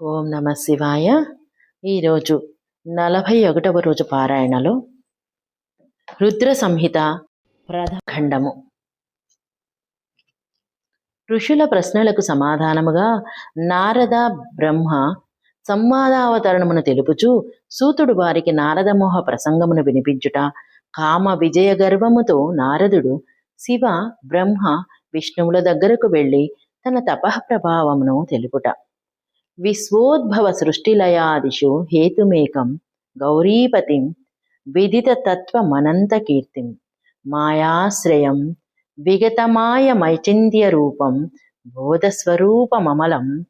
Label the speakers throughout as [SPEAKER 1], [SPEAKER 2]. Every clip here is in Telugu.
[SPEAKER 1] ఓం నమ శివాయ. ఈరోజు నలభై ఒకటవ రోజు పారాయణలో రుద్ర సంహిత ప్రథఖండము ఋషుల ప్రశ్నలకు సమాధానముగా నారద బ్రహ్మ సంవాదావతరణమును తెలుపుచు సూతుడు వారికి నారదమోహ ప్రసంగమును వినిపించుట కామ విజయ గర్వముతో నారదుడు శివ బ్రహ్మ విష్ణువుల దగ్గరకు వెళ్ళి తన తపః ప్రభావమును తెలుపుట. విశ్వోద్భవ సృష్టిలయాదిషు హేతుమేకం గౌరీపతిం విదిత తత్వమనంత కీర్తిం. మాయాశ్రయం విగతమాయమైచింత్య రూపం బోధస్వరూపమమలం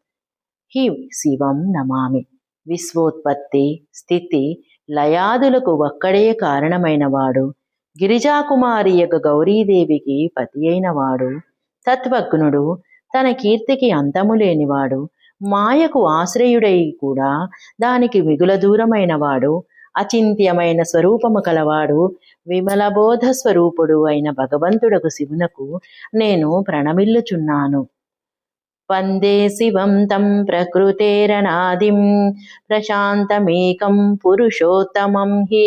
[SPEAKER 1] హి శివం నమామి. విశ్వోత్పత్తి స్థితి లయాదులకు ఒక్కడే కారణమైనవాడు. గిరిజాకుమారి యొక్క గౌరీదేవికి పతి అయినవాడు. తత్వజ్ఞుడు తన కీర్తికి అంతము లేనివాడు. మాయకు ఆశ్రయుడై కూడా దానికి మిగుల దూరమైన వాడు అచింత్యమైన స్వరూపము కలవాడు విమలబోధ స్వరూపుడు అయిన భగవంతుడకు శివునకు నేను ప్రణమిల్లుచున్నాను. వందే శివం తం ప్రకృతేరనాదిం ప్రశాంతమేకం పురుషోత్తమం హి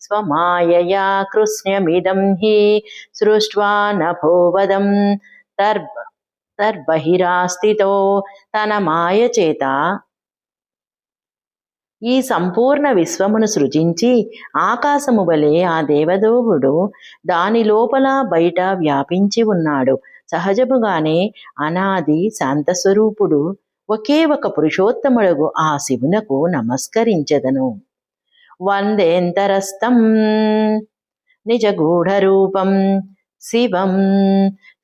[SPEAKER 1] స్వమాయయా కృష్ణమిదం హి సృష్ట్వా నభోవదం తర్భ తర్బహిరాస్థితో తన మాయ చేత ఈ సంపూర్ణ విశ్వమును సృజించి ఆకాశము వలె ఆ దేవదేవుడు దాని లోపల బయట వ్యాపించి ఉన్నాడు. సహజముగానే అనాది శాంతస్వరూపుడు ఒకే ఒక పురుషోత్తముడు ఆ శివునకు నమస్కరించదను. వందేంతరస్థం నిజగూఢరూపం శివం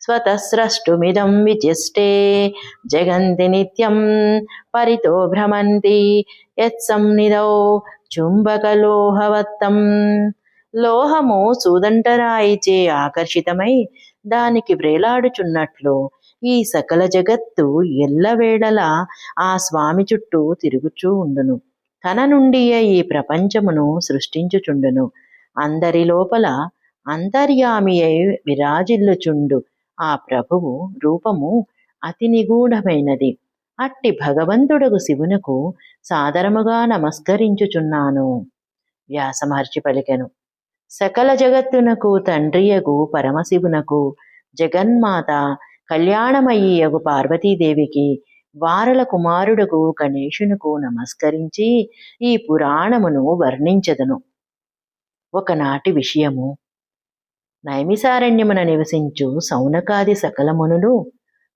[SPEAKER 1] స్వతస్రష్టుమిదం విచిష్టే జగంతి నిత్యం పరితో భ్రమంతి యత్సన్నిధౌ చుంబకలోహవత్తం లోహము సూదంటరాయిచే ఆకర్షితమై దానికి వ్రేలాడుచున్నట్లు ఈ సకల జగత్తు ఎల్లవేళలా ఆ స్వామి చుట్టూ తిరుగుచూ ఉండును. తన నుండియే ఈ ప్రపంచమును సృష్టించుచుండును. అందరి లోపల అంతర్యామి అయి విరాజిల్లుచుండు. ఆ ప్రభువు రూపము అతి నిగూఢమైనది. అట్టి భగవంతుడగు శివునకు సాదరముగా నమస్కరించుచున్నాను. వ్యాసమహర్షి పలికెను సకల జగత్తునకు తండ్రియగు పరమశివునకు జగన్మాత కళ్యాణమయ్యగు పార్వతీదేవికి వారల కుమారుడకు గణేషునకు నమస్కరించి ఈ పురాణమును వర్ణించదను. ఒకనాటి విషయము నైమిసారణ్యమున నివసించు సౌనకాది సకలమునులు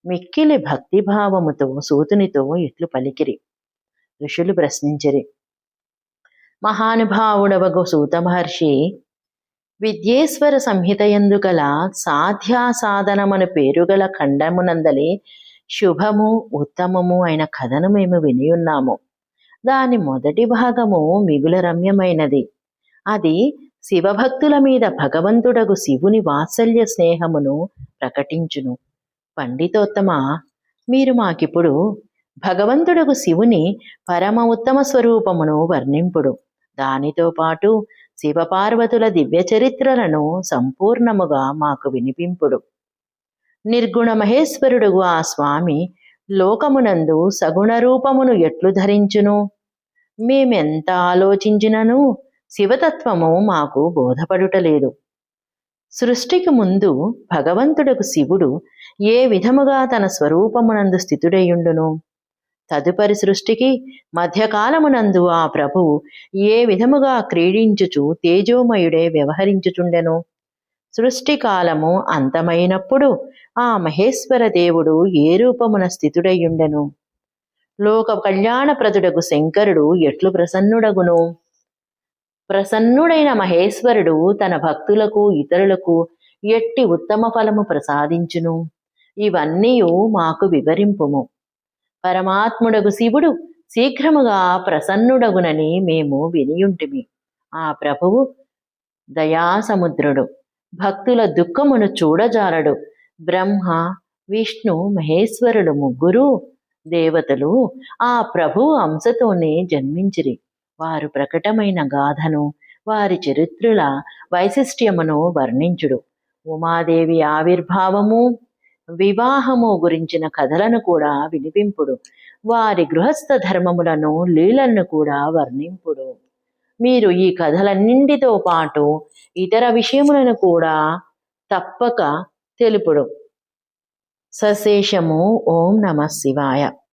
[SPEAKER 1] మిక్కిలి భక్తిభావముతో సూతునితో ఇట్లు పలికిరి. ఋషులు ప్రశ్నించిరి. మహానుభావుడవగు సూత మహర్షి విద్యేశ్వర సంహితయందు గల సాధ్యాసాధనమను పేరుగల ఖండమునందలి శుభము ఉత్తమము అయిన కథను మేము వినియున్నాము దాని మొదటి భాగము మిగుల రమ్యమైనది. అది శివభక్తుల మీద భగవంతుడగు శివుని వాత్సల్య స్నేహమును ప్రకటించును. పండితోత్తమ మీరు మాకిప్పుడు భగవంతుడగు శివుని పరమ ఉత్తమ స్వరూపమును వర్ణింపుడు. దానితో పాటు శివపార్వతుల దివ్య చరిత్రలను సంపూర్ణముగా మాకు వినిపింపుడు. నిర్గుణ మహేశ్వరుడుగు ఆ స్వామి లోకమునందు సగుణ రూపమును ఎట్లు ధరించును? మేమెంత ఆలోచించినను? శివతత్వము మాకు బోధపడుటలేదు. సృష్టికి ముందు భగవంతుడకు శివుడు ఏ విధముగా తన స్వరూపమునందు స్థితుడయుండును? తదుపరి సృష్టికి మధ్యకాలమునందు ఆ ప్రభువు ఏ విధముగా క్రీడించుచు తేజోమయుడే వ్యవహరించుచుండెను? సృష్టి కాలము అంతమైనప్పుడు ఆ మహేశ్వర దేవుడు ఏ రూపమున స్థితుడయ్యుండెను లోక కళ్యాణప్రదుడకు శంకరుడు ఎట్లు ప్రసన్నుడగును? ప్రసన్నుడైన మహేశ్వరుడు తన భక్తులకు ఇతరులకు ఎట్టి ఉత్తమ ఫలము ప్రసాదించును. ఇవన్నీ మాకు వివరింపుము. పరమాత్ముడగు శివుడు శీఘ్రముగా ప్రసన్నుడగునని మేము వినియుంటిమి. ఆ ప్రభువు దయాసముద్రుడు. భక్తుల దుఃఖమును చూడజాలడు. బ్రహ్మ విష్ణు మహేశ్వరుడు ముగ్గురు దేవతలు ఆ ప్రభువు అంశతోనే జన్మించిరి. వారు ప్రకటమైన గాథను వారి చరిత్రల వైశిష్ట్యమును వర్ణించుడు. ఉమాదేవి ఆవిర్భావము వివాహము గురించిన కథలను కూడా వినిపింపుడు. వారి గృహస్థ ధర్మములను లీలలను కూడా వర్ణింపుడు. మీరు ఈ కథలన్నింటితో పాటు ఇతర విషయములను కూడా తప్పక తెలుపుడు. సశేషము ఓం నమ శివాయ.